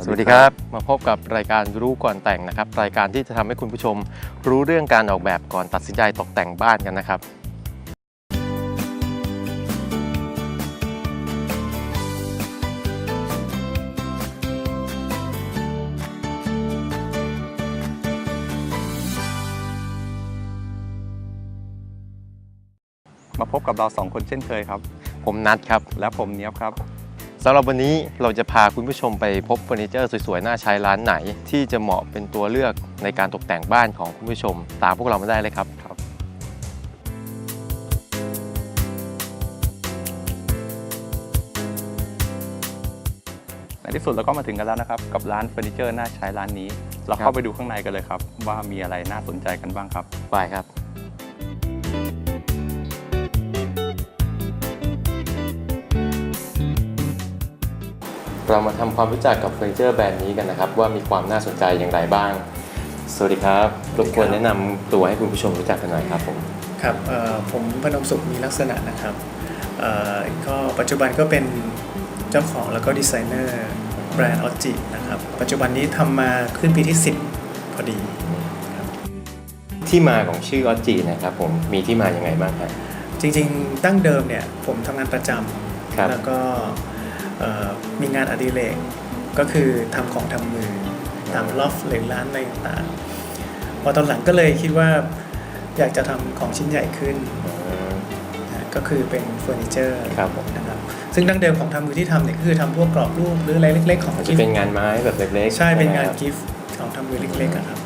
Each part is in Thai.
สวัสดีครับ มาพบกับรายการรู้ก่อนแต่งนะครับ รายการที่จะทำให้คุณผู้ชม รู้เรื่องการออกแบบก่อนตัดสินใจตกแต่งบ้านกันนะครับ มาพบกับเราสองคนเช่นเคยครับ ผมนัดครับ และผมเนี้ยบครับ สำหรับวันนี้เราจะพาคุณผู้ชมไปพบเฟอร์นิเจอร์สวยๆ น่าใช้ร้านไหน ที่จะเหมาะเป็นตัวเลือกในการตกแต่งบ้านของคุณผู้ชม ตามพวกเรามาได้เลยครับครับ ในที่สุดเราก็มาถึงกันแล้วนะครับ กับร้านเฟอร์นิเจอร์น่าใช้ร้านนี้ เราครัเข้าบไปดูข้างในกันเลยครับ ว่ามีอะไรน่าสนใจกันบ้างครับ ไปครับ เรามาทำความรู้จักกับเฟอร์นิเจอร์แบรนด์นี้กันนะครับ ว่ามีความน่าสนใจอย่างไรบ้าง สวัสดีครับรบกวนแนะนำตัวให้คุณผู้ชมรู้จักกันหน่อยครับผมครับเอ่อผมพนมสุขมีลักษณะนะครับเอ่อก็ปัจจุบันก็เป็นเจ้าของแล้วก็ดีไซเนอร์แบรนด์ออจินะครับ ปัจจุบันนี้ทำมาขึ้นปีที่ 10 พอดี ที่มาของชื่อออจีนะครับผมมีที่มาอย่างไงบ้างครับจริงๆ ตั้งเดิมเนี่ยผมทำงานประจครับำแล้วก็เอ่อ มีงานอดิเรกก็คือทำของทำมือตามลอฟหรือร้านอะไรต่างๆพอตอนหลังก็เลยคิดว่าอยากจะทำของชิ้นใหญ่ขึ้นนะก็คือเป็นเฟอร์นิเจอร์ครับผมนะครับซึ่งดั้งเดิมของทำมือที่ทำเนี่ยก็คือทำพวกกรอบรูปหรืออะไรเล็ก ๆ ของมันกิจะฟเป็นต์งานไม้แบบเล็กๆใช่เป็นงานะครับกิฟต์ของทำมือเล็กๆอะครับ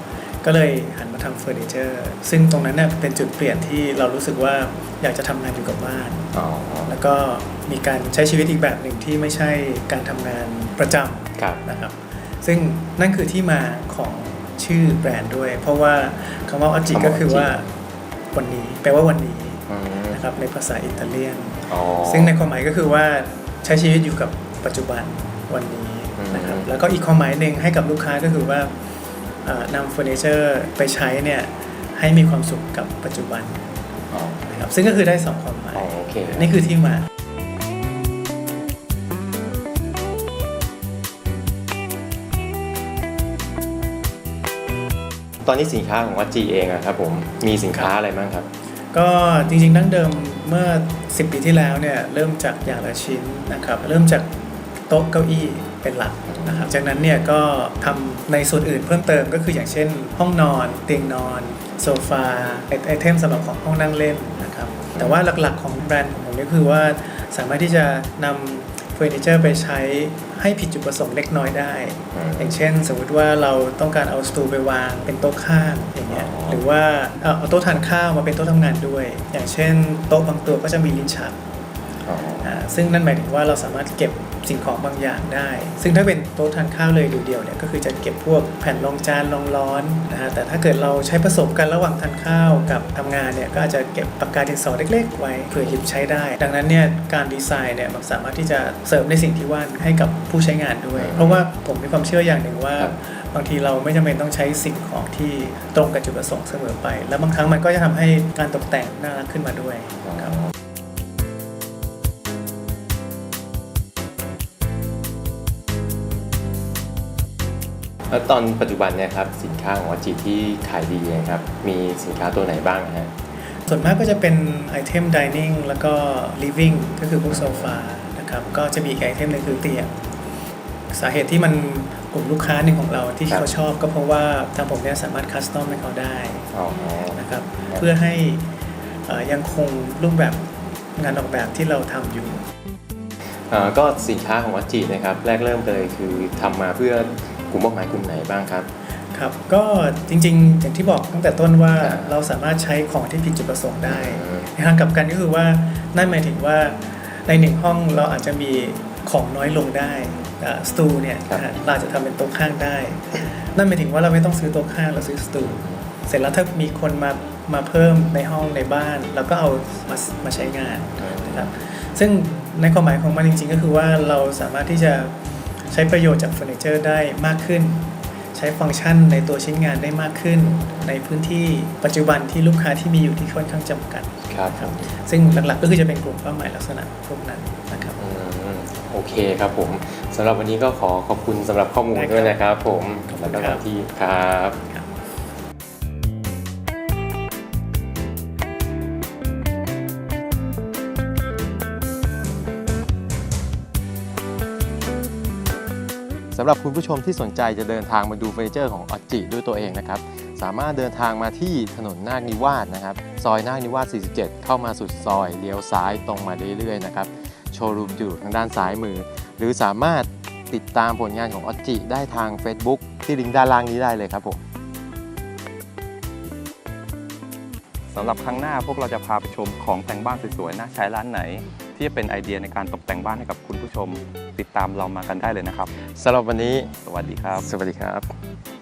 ก็เลยหันมาทำเฟอร์นิเจอร์ ซึ่งตรงนั้นเนี่ยเป็นจุดเปลี่ยนที่เรารู้สึกว่าอยากจะทำงานอยู่กับบ้าน อ๋อแล้วก็มีการใช้ชีวิตอีกแบบหนึ่งที่ไม่ใช่การทำงานประจำครับนะครับ ซึ่งนั่นคือที่มาของชื่อแบรนด์ด้วย เพราะว่าคำว่าออจิคำว่า ก็คือ Oggi ว่าวันนี้ แปลว่าวันนี้อืมนะครับในภาษาอิตาเลียน อ๋อ ซึ่งในความหมายก็คือว่าใช้ชีวิตอยู่กับปัจจุบันวันนี้นะครับ อืม แล้วก็อีกความหมายหนึ่งให้กับลูกค้าก็คือว่าเอ่อ นำเฟอร์นิเจอร์ไปใช้เนี่ยให้มีความสุขกับปัจจุบันอ๋อนะครับซึ่งก็คือได้สองความหมาย อ๋อโอเคนี่คือที่มา ตอนนี้สินค้าของออจีเองอะครับผมมีสินค้าอะไรบ้างครับ ก็จริงๆดั้งเดิมเมื่อ 10 ปีที่แล้วเนี่ยเริ่มจากอย่างละชิ้นนะครับ เริ่มจากโต๊ะเก้าอี้เป็นหลัก นะครับจากนั้นเนี่ยก็ทำในส่วนอื่นเพิ่มเติมก็คืออย่างเช่น ห้องนอนเตียงนอน โซฟาไอไอเทมสำหรับของห้องนั่งเล่นนะครับแต่ว่าหลักๆของแบรนด์ของผมก็คือว่าสามารถที่จะนำเฟอร์นิเจอร์ไปใช้ให้ผิดจุดประสงค์เล็กน้อยได้อืมอย่างเช่น สมมติว่าเราต้องการเอาสตูไปวางเป็นโต๊ะข้างอย่างเงี้ยอ๋อหรือว่าเอาเอาโต๊ะทานข้าวมาเป็นโต๊ะทำงานด้วย อย่างเช่น โต๊ะบางตัวก็จะมีลิ้นชักอ๋ออ่า ซึ่งนั่นหมายถึงว่าเราสามารถเก็บสิ่งของบางอย่างได้ ซึ่งถ้าเป็นโต๊ะทานข้าวเลยเดียวๆเนี่ยก็คือจะเก็บพวกแผ่นรองจานรองร้อนนะฮะแต่ถ้าเกิดเราใช้ผสมกันระหว่างทานข้าวกับทำงานเนี่ยก็อาจจะเก็บปากกาดินสอเล็ก ๆ ไว้เผื่อหยิบใช้ได้ ดังนั้นเนี่ยการดีไซน์เนี่ยมันสามารถที่จะเสริมในสิ่งที่ว่าให้กับผู้ใช้งานด้วย เพราะว่าผมมีความเชื่ออย่างหนึ่งว่าครับบางทีเราไม่จำเป็นต้องใช้สิ่งของที่ตรงกับจุดประสงค์เสมอไป แล้วบางครั้งมันก็จะทำให้การตกแต่งน่ารักขึ้นมาด้วยครับ แล้วตอนปัจจุบันเนี่ยครับสินค้าของออจีที่ขายดีนะครับมีสินค้าตัวไหนบ้างฮะส่วนมากก็จะเป็นไอเทมดิเนิ่งแล้วก็ living ก็คือพวกโซฟานะครับก็จะมีอีกไอเทมหนึงคือเตียงสาเหตุที่มันกลุ่มลูกค้าหนึ่งของเราที่ครับเขาชอบก็เพราะว่าทางผมเนี่ยสามารถคัสตอมให้เขาได้อ๋อนะครับครับเพื่อให้เอ่อยังคงรูปแบบงานออกแบบที่เราทำอยู่อ่าก็สินค้าของออจีนะครับแรกเริ่มเลยคือทำมาเพื่อ กลุ่มเป้าหมายกลุ่มไหนบ้างครับ ครับ ก็จริงๆ อย่างที่บอกตั้งแต่ต้นว่าครับเราสามารถใช้ของที่ผิดจุดประสงค์ได้อืม ในทางกลับกันก็คือว่านั่นหมายถึงว่าในหนึ่งห้องเราอาจจะมีของน้อยลงได้อ่าสตูเนี่ยครับนะฮะเราอาจจะทำเป็นโต๊ะข้างได้ นั่นหมายถึงว่าเราไม่ต้องซื้อโต๊ะข้างเราซื้อสตู เสร็จแล้วถ้ามีคนมามาเพิ่มในห้องในบ้านเราก็เอามามาใช้งาน นะครับซึ่งในความหมายของมันจริงๆ ก็คือว่าเราสามารถที่จะ ใช้ประโยชน์จากเฟอร์นิเจอร์ได้มากขึ้น ใช้ฟังก์ชันในตัวชิ้นงานได้มากขึ้น ในพื้นที่ปัจจุบันที่ลูกค้าที่มีอยู่ที่ค่อนข้างจำกัดครับครับซึ่งหลักๆก็คือจะเป็นกลุ่มเป้าหมายลักษณะพวกนั้นนะครับอืมโหโอเคครับผมสำหรับวันนี้ก็ขอขอบคุณสำหรับข้อมูลได้ครับด้วยนะครับผมขอบคุแล้วณก็ครับที่ครับ สำหรับคุณผู้ชมที่สนใจจะเดินทางมาดูเฟอร์นิเจอร์ของออจิด้วยตัวเองนะครับ สามารถเดินทางมาที่ถนนนาคนิวาสนะครับ ซอยนาคนิวาส 47 เข้ามาสุดซอยเลี้ยวซ้ายตรงมาเรื่อยๆนะครับโชว์รูมอยู่ทางด้านซ้ายมือ หรือสามารถติดตามผลงานของออจิได้ทาง Facebook ที่ลิงก์ด้านล่างนี้ได้เลยครับผมสำหรับครั้งหน้าพวกเราจะพาไปชมของแต่งบ้านสวยๆน่าใช้ร้านไหน ที่จะเป็นไอเดียในการตกแต่งบ้านให้กับคุณผู้ชม ติดตามเรามากันได้เลยนะครับสำหรับวันนี้ สวัสดีครับ สวัสดีครับ